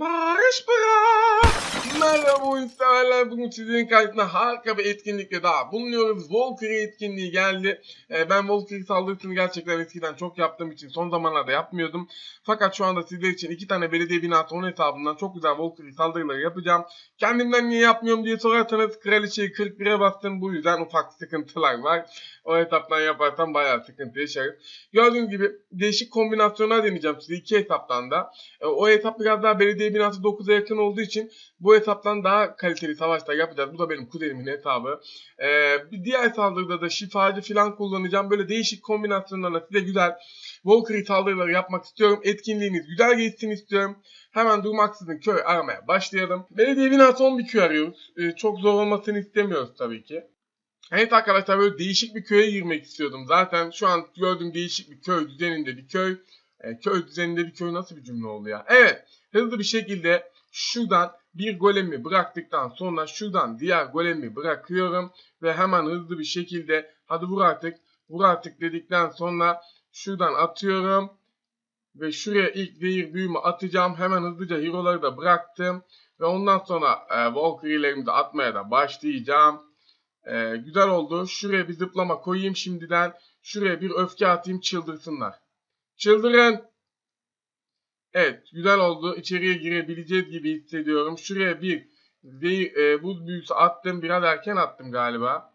Barış bırak. Merhaba oyun severler. Bugün sizlerin karşısında harika bir etkinlikle daha bulunuyoruz. Valkyrie etkinliği geldi. Ee, ben Valkyrie saldırısını gerçekten eskiden çok yaptığım için son zamanlarda yapmıyordum. Fakat şu anda sizler için iki tane belediye binası 10 hesabından çok güzel Valkyrie saldırıları yapacağım. Kendimden niye yapmıyorum diye sorarsanız kraliçeyi 41'e bastım. Bu yüzden ufak sıkıntılar var. O hesaptan yaparsam bayağı sıkıntı yaşarım. Gördüğünüz gibi değişik kombinasyonlar deneyeceğim size iki hesaptan da. E, o hesap biraz daha belediye binası 9'a yakın olduğu için bu hesaptan daha kaliteli savaşlar yapacağız. Bu da benim kuzenimin hesabı. E, bir diğer saldırıda da şifacı falan kullanacağım. Böyle değişik kombinasyonlarla size güzel Valkyrie saldırıları yapmak istiyorum. Etkinliğiniz güzel geçsin istiyorum. Hemen durmaksızın köy aramaya başlayalım. Belediye binası 10 bir köy arıyoruz. E, çok zor olmasını istemiyoruz tabii ki. Evet arkadaşlar böyle değişik bir köye girmek istiyordum. Zaten şu an gördüğüm değişik bir köy düzeninde bir köy. E, köy düzeninde bir köy nasıl bir cümle oldu ya? Evet hızlı bir şekilde şuradan bir golemi bıraktıktan sonra şuradan diğer golemi bırakıyorum. Ve hemen hızlı bir şekilde hadi vur artık vur artık dedikten sonra şuradan atıyorum. Ve şuraya ilk zehir büyümü atacağım. Hemen hızlıca hero'ları da bıraktım. Ve ondan sonra e, Valkyrie'lerimi de atmaya da başlayacağım. Ee, güzel oldu. Şuraya bir zıplama koyayım şimdiden. Şuraya bir öfke atayım çıldırsınlar. Çıldırın. Evet güzel oldu. İçeriye girebileceğiz gibi hissediyorum. Şuraya bir e, buz büyüsü attım. Biraz erken attım galiba.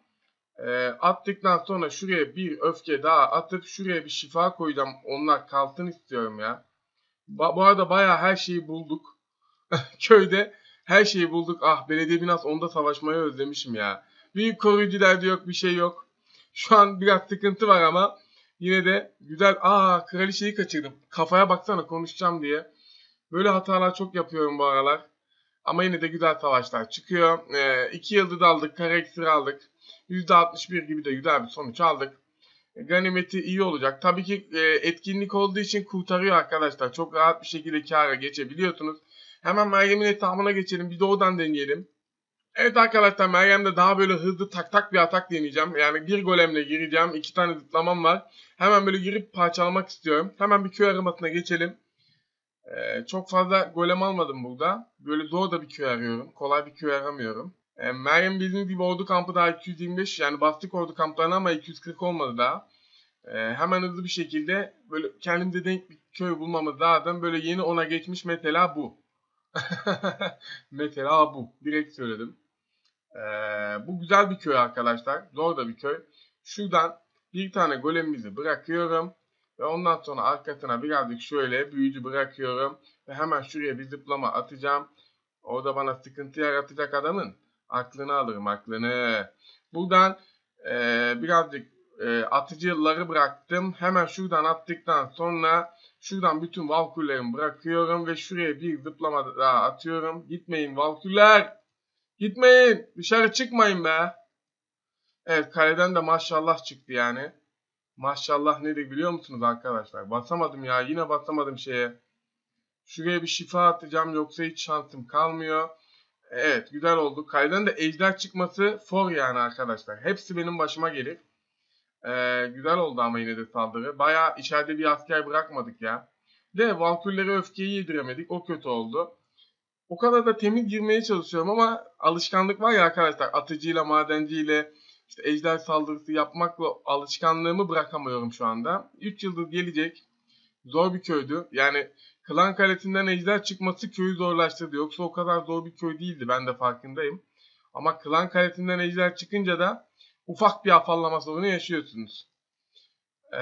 E, attıktan sonra şuraya bir öfke daha atıp şuraya bir şifa koyacağım. Onlar kalsın istiyorum ya. Ba bu arada bayağı her şeyi bulduk. Köyde her şeyi bulduk. Ah belediye binası onda savaşmayı özlemişim ya. Büyük koruyucu derdi yok bir şey yok. Şu an biraz sıkıntı var ama yine de güzel. Aa kraliçeyi kaçırdım. Kafaya baksana konuşacağım diye. Böyle hatalar çok yapıyorum bu aralar. Ama yine de güzel savaşlar çıkıyor. Ee, iki yıldız aldık. Kare iksir aldık. %61 gibi de güzel bir sonuç aldık. E, Ganimeti iyi olacak. Tabii ki e, etkinlik olduğu için kurtarıyor arkadaşlar. Çok rahat bir şekilde kâra geçebiliyorsunuz. Hemen Meryem'in etamına geçelim. Bir de oradan deneyelim. Evet arkadaşlar Meryem'de daha böyle hızlı tak tak bir atak deneyeceğim. Yani bir golemle gireceğim. iki tane zıplamam var. Hemen böyle girip parçalamak istiyorum. Hemen bir köy aramasına geçelim. Ee, çok fazla golem almadım burada. Böyle zor da bir köy arıyorum. Kolay bir köy aramıyorum. Ee, Meryem bildiğiniz gibi ordu kampı daha 225. Yani bastık ordu kamplarına ama 240 olmadı daha. Ee, hemen hızlı bir şekilde böyle kendimize denk bir köy bulmamız lazım. Böyle yeni ona geçmiş mesela bu. mesela bu. Direkt söyledim. Ee, bu güzel bir köy arkadaşlar. Zor da bir köy. Şuradan bir tane golemimizi bırakıyorum. Ve ondan sonra arkasına birazcık şöyle büyücü bırakıyorum. Ve hemen şuraya bir zıplama atacağım. Orada bana sıkıntı yaratacak adamın aklını alırım aklını. Buradan e, birazcık e, atıcıları bıraktım. Hemen şuradan attıktan sonra şuradan bütün valküllerimi bırakıyorum. Ve şuraya bir zıplama daha atıyorum. Gitmeyin valküller. Gitmeyin. Dışarı çıkmayın be. Evet kaleden de maşallah çıktı yani. Maşallah nedir biliyor musunuz arkadaşlar? Basamadım ya. Yine basamadım şeye. Şuraya bir şifa atacağım yoksa hiç şansım kalmıyor. Evet güzel oldu. Kaleden de ejder çıkması for yani arkadaşlar. Hepsi benim başıma gelir. Ee, güzel oldu ama yine de saldırı. Baya içeride bir asker bırakmadık ya. De Valkürlere öfkeyi yediremedik. O kötü oldu. O kadar da temiz girmeye çalışıyorum ama alışkanlık var ya arkadaşlar. Atıcıyla, madenciyle, işte ejder saldırısı yapmakla alışkanlığımı bırakamıyorum şu anda. 3 yıldız gelecek. Zor bir köydü. Yani Klan Kalesi'nden ejder çıkması köyü zorlaştırdı. Yoksa o kadar zor bir köy değildi. Ben de farkındayım. Ama Klan Kalesi'nden ejder çıkınca da ufak bir afallama sorunu yaşıyorsunuz. Ee,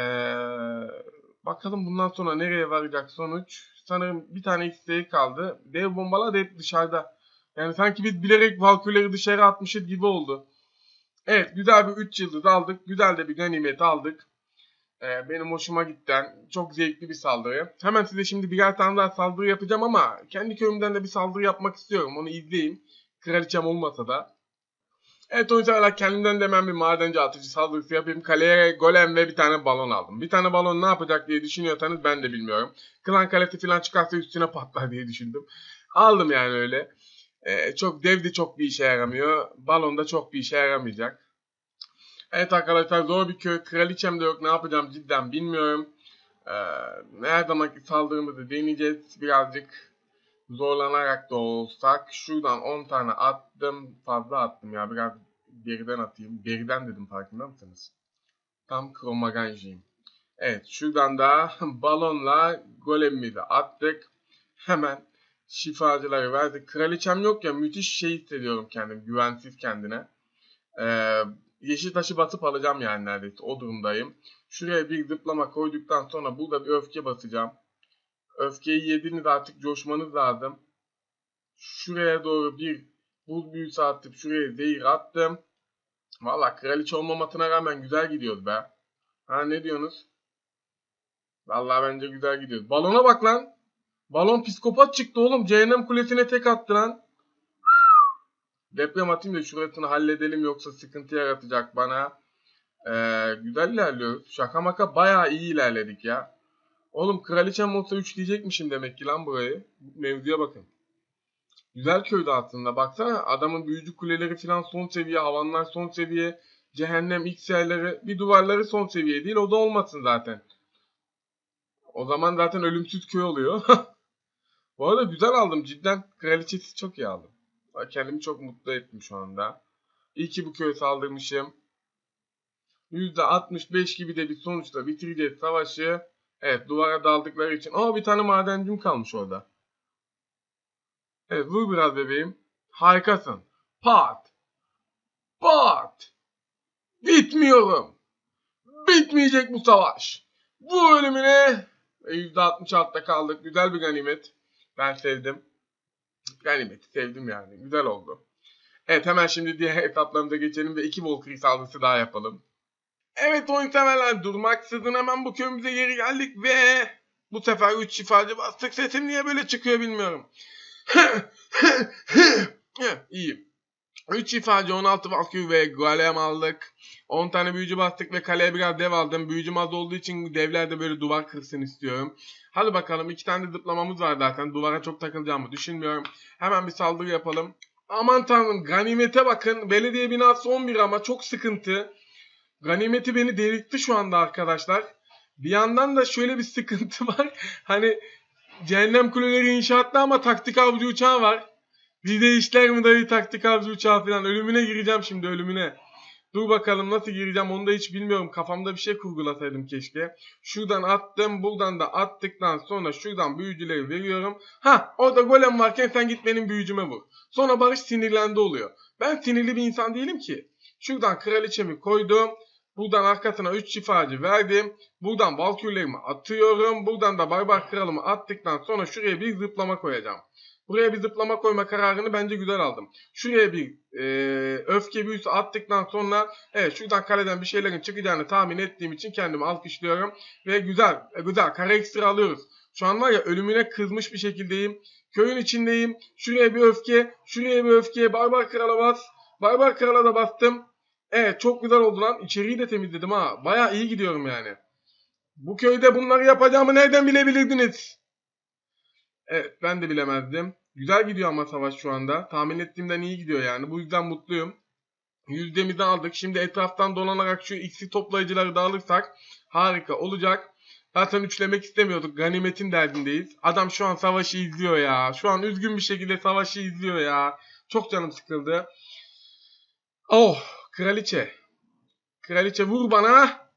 bakalım bundan sonra nereye varacak sonuç. Sanırım bir tane isteği kaldı. Dev bombalar da hep dışarıda. Yani sanki biz bilerek valkürleri dışarı atmışız gibi oldu. Evet güzel bir 3 yıldız aldık. Güzel de bir ganimet aldık. Ee, benim hoşuma gitten çok zevkli bir saldırı. Hemen size şimdi birer tane daha saldırı yapacağım ama kendi köyümden de bir saldırı yapmak istiyorum. Onu izleyin. Kraliçem olmasa da. Evet oyuncular kendimden de hemen bir madenci atıcı saldırısı yapayım. Kaleye golem ve bir tane balon aldım. Bir tane balon ne yapacak diye düşünüyorsanız ben de bilmiyorum. Klan kalesi falan çıkarsa üstüne patlar diye düşündüm. Aldım yani öyle. Ee, çok devdi çok bir işe yaramıyor. Balon da çok bir işe yaramayacak. Evet arkadaşlar zor bir köy. Kraliçem de yok. Ne yapacağım cidden bilmiyorum. Ee, her zamanki saldırımızı deneyeceğiz. Birazcık zorlanarak da olsak şuradan 10 tane attım. Fazla attım ya biraz geriden atayım. Geriden dedim farkında mısınız? Tam kromaganjiyim. Evet şuradan da balonla golemimizi attık. Hemen şifacıları verdik. Kraliçem yok ya müthiş şey hissediyorum kendim. Güvensiz kendine. Ee, yeşil taşı batıp alacağım yani neredeyse. O durumdayım. Şuraya bir zıplama koyduktan sonra burada bir öfke basacağım. Öfkeyi yediniz artık coşmanız lazım. Şuraya doğru bir buz büyüsü atıp şuraya zehir attım. Valla kraliçe olmamasına rağmen güzel gidiyoruz be. Ha ne diyorsunuz? Vallahi bence güzel gidiyoruz. Balona bak lan. Balon psikopat çıktı oğlum. Cehennem kulesine tek attı lan. Deprem atayım da şurasını halledelim yoksa sıkıntı yaratacak bana. Ee, güzel ilerliyoruz. Şaka maka bayağı iyi ilerledik ya. Oğlum kraliçem olsa 3 diyecekmişim demek ki lan burayı. Mevzuya bakın. Güzel köydü aslında. Baksana adamın büyücü kuleleri falan son seviye, havanlar son seviye, cehennem X yerleri, bir duvarları son seviye değil. O da olmasın zaten. O zaman zaten ölümsüz köy oluyor. Bu arada güzel aldım. Cidden kraliçesi çok iyi aldım. Kendimi çok mutlu ettim şu anda. İyi ki bu köye saldırmışım. %65 gibi de bir sonuçla bitireceğiz savaşı. Evet duvara daldıkları için. Aa bir tane madencim kalmış orada. Evet vur biraz bebeğim. Harikasın. Pat. Pat. Bitmiyorum. Bitmeyecek bu savaş. Bu ölümüne %66'da kaldık. Güzel bir ganimet. Ben sevdim. Ganimeti sevdim yani. Güzel oldu. Evet hemen şimdi diğer etaplarımıza geçelim ve iki Volkri saldırısı daha yapalım. Evet oyun severler durmaksızın hemen bu köyümüze geri geldik ve bu sefer 3 şifacı bastık. Sesim niye böyle çıkıyor bilmiyorum. İyiyim. 3 şifacı 16 Valkyrie ve Golem aldık. 10 tane büyücü bastık ve kaleye biraz dev aldım. Büyücüm az olduğu için devler de böyle duvar kırsın istiyorum. Hadi bakalım iki tane de zıplamamız var zaten. Duvara çok takılacağımı düşünmüyorum. Hemen bir saldırı yapalım. Aman tanrım ganimete bakın. Belediye binası 11 ama çok sıkıntı. Ganimeti beni delirtti şu anda arkadaşlar. Bir yandan da şöyle bir sıkıntı var. Hani cehennem kuleleri inşaatta ama taktik avcı uçağı var. Bir de işler mi dayı taktik avcı uçağı falan. Ölümüne gireceğim şimdi ölümüne. Dur bakalım nasıl gireceğim onu da hiç bilmiyorum. Kafamda bir şey kurgulasaydım keşke. Şuradan attım. Buradan da attıktan sonra şuradan büyücüleri veriyorum. Ha orada golem varken sen git benim büyücüme vur. Sonra Barış sinirlendi oluyor. Ben sinirli bir insan değilim ki. Şuradan kraliçemi koydum. Buradan arkasına 3 şifacı verdim. Buradan valkürlerimi atıyorum. Buradan da barbar kralımı attıktan sonra şuraya bir zıplama koyacağım. Buraya bir zıplama koyma kararını bence güzel aldım. Şuraya bir e, öfke büyüsü attıktan sonra evet şuradan kaleden bir şeylerin çıkacağını tahmin ettiğim için kendimi alkışlıyorum. Ve güzel e, güzel kare ekstra alıyoruz. Şu an var ya ölümüne kızmış bir şekildeyim. Köyün içindeyim. Şuraya bir öfke, şuraya bir öfke. Barbar krala bas. Barbar krala da bastım. Evet çok güzel oldu lan. İçeriği de temizledim ha. Baya iyi gidiyorum yani. Bu köyde bunları yapacağımı nereden bilebilirdiniz? Evet ben de bilemezdim. Güzel gidiyor ama savaş şu anda. Tahmin ettiğimden iyi gidiyor yani. Bu yüzden mutluyum. Yüzdemizi aldık. Şimdi etraftan dolanarak şu x'i toplayıcıları da alırsak harika olacak. Zaten üçlemek istemiyorduk. Ganimetin derdindeyiz. Adam şu an savaşı izliyor ya. Şu an üzgün bir şekilde savaşı izliyor ya. Çok canım sıkıldı. Oh kraliçe. Kraliçe vur bana.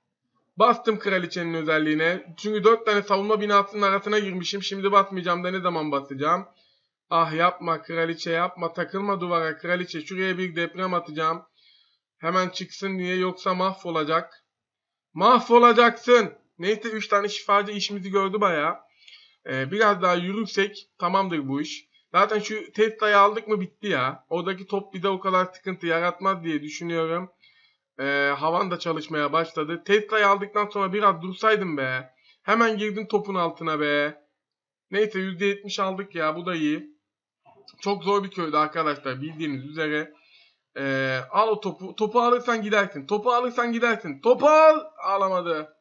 Bastım kraliçenin özelliğine. Çünkü 4 tane savunma binasının arasına girmişim. Şimdi basmayacağım da ne zaman basacağım. Ah yapma kraliçe yapma takılma duvara kraliçe. Şuraya bir deprem atacağım. Hemen çıksın diye yoksa mahvolacak. Mahvolacaksın. Neyse 3 tane şifacı işimizi gördü baya. Ee, biraz daha yürürsek tamamdır bu iş. Zaten şu Tesla'yı aldık mı bitti ya. Oradaki top bir de o kadar sıkıntı yaratmaz diye düşünüyorum. Ee, havan da çalışmaya başladı. Tesla'yı aldıktan sonra biraz dursaydım be. Hemen girdim topun altına be. Neyse %70 aldık ya bu da iyi. Çok zor bir köydü arkadaşlar bildiğiniz üzere. Ee, al o topu. Topu alırsan gidersin. Topu alırsan gidersin. Topu al. Alamadı.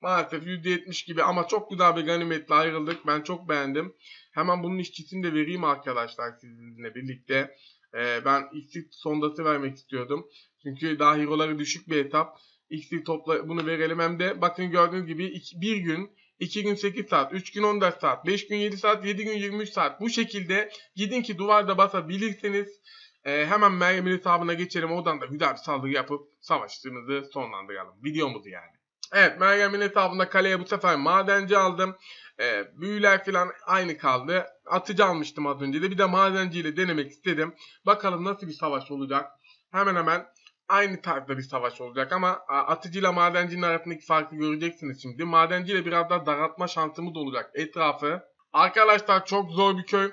Maalesef %70 gibi ama çok güzel bir ganimetle ayrıldık. Ben çok beğendim. Hemen bunun işçisini de vereyim arkadaşlar sizinle birlikte. Ee, ben iksir sondası vermek istiyordum. Çünkü daha hero'ları düşük bir etap. İksir topla bunu verelim hem de bakın gördüğünüz gibi iki, bir gün 2 gün 8 saat, 3 gün 14 saat, 5 gün 7 saat, 7 gün 23 saat. Bu şekilde gidin ki duvarda basabilirsiniz. Ee, hemen Meryem'in hesabına geçelim. Oradan da güzel bir saldırı yapıp savaşımızı sonlandıralım. Videomuzu yani. Evet Meryem'in hesabında kaleye bu sefer madenci aldım. Ee, büyüler falan aynı kaldı. Atıcı almıştım az önce de. Bir de madenciyle denemek istedim. Bakalım nasıl bir savaş olacak. Hemen hemen aynı tarzda bir savaş olacak ama a, atıcıyla madencinin arasındaki farkı göreceksiniz şimdi. Madenciyle biraz daha daraltma şansımız olacak etrafı. Arkadaşlar çok zor bir köy.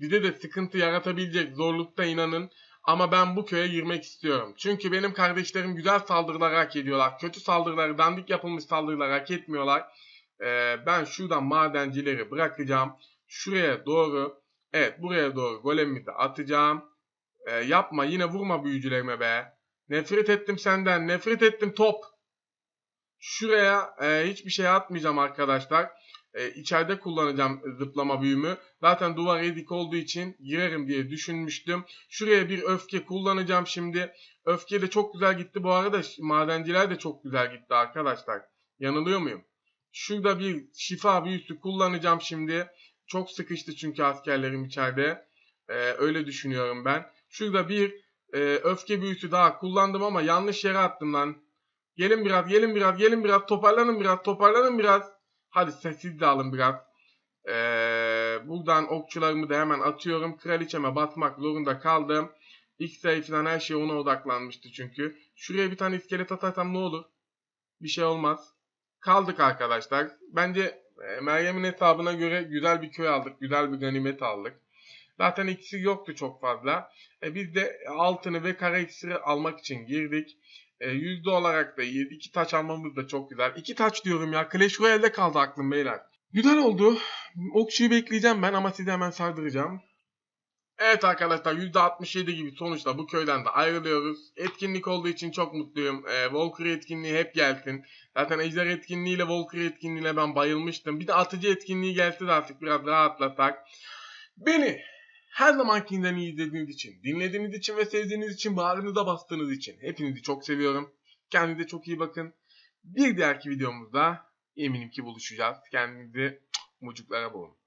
Bize de sıkıntı yaratabilecek zorlukta inanın. Ama ben bu köye girmek istiyorum. Çünkü benim kardeşlerim güzel saldırılar hak ediyorlar. Kötü saldırıları, dandik yapılmış saldırılar hak etmiyorlar. Ee, ben şuradan madencileri bırakacağım. Şuraya doğru, evet buraya doğru golemimizi atacağım. Ee, yapma yine vurma büyücülerime be. Nefret ettim senden. Nefret ettim top. Şuraya e, hiçbir şey atmayacağım arkadaşlar. E, içeride kullanacağım zıplama büyümü. Zaten duvar edik olduğu için girerim diye düşünmüştüm. Şuraya bir öfke kullanacağım şimdi. Öfke de çok güzel gitti. Bu arada madenciler de çok güzel gitti arkadaşlar. Yanılıyor muyum? Şurada bir şifa büyüsü kullanacağım şimdi. Çok sıkıştı çünkü askerlerim içeride. E, öyle düşünüyorum ben. Şurada bir e, öfke büyüsü daha kullandım ama yanlış yere attım lan. Gelin biraz, gelin biraz, gelin biraz. Toparlanın biraz, toparlanın biraz. Hadi sessiz de alın biraz. Ee, buradan okçularımı da hemen atıyorum. Kraliçeme batmak zorunda kaldım. X-Ray falan her şey ona odaklanmıştı çünkü. Şuraya bir tane iskelet atarsam ne olur? Bir şey olmaz. Kaldık arkadaşlar. Bence e, Meryem'in hesabına göre güzel bir köy aldık. Güzel bir ganimet aldık. Zaten iksir yoktu çok fazla. E, biz de altını ve kara iksiri almak için girdik. E, yüzde olarak da iyi. İki taç almamız da çok güzel. İki taç diyorum ya. Clash Royale'de kaldı aklım beyler. Güzel oldu. Okçuyu bekleyeceğim ben ama sizi hemen sardıracağım. Evet arkadaşlar %67 gibi sonuçta bu köyden de ayrılıyoruz. Etkinlik olduğu için çok mutluyum. Ee, Valkyrie etkinliği hep gelsin. Zaten Ejder etkinliğiyle Valkyrie etkinliğine ben bayılmıştım. Bir de atıcı etkinliği gelse de artık biraz rahatlasak. Beni her zamankinden iyi izlediğiniz için, dinlediğiniz için ve sevdiğiniz için, bağrınıza bastığınız için hepinizi çok seviyorum. Kendinize çok iyi bakın. Bir diğerki videomuzda eminim ki buluşacağız. Kendinizi mucuklara boğun.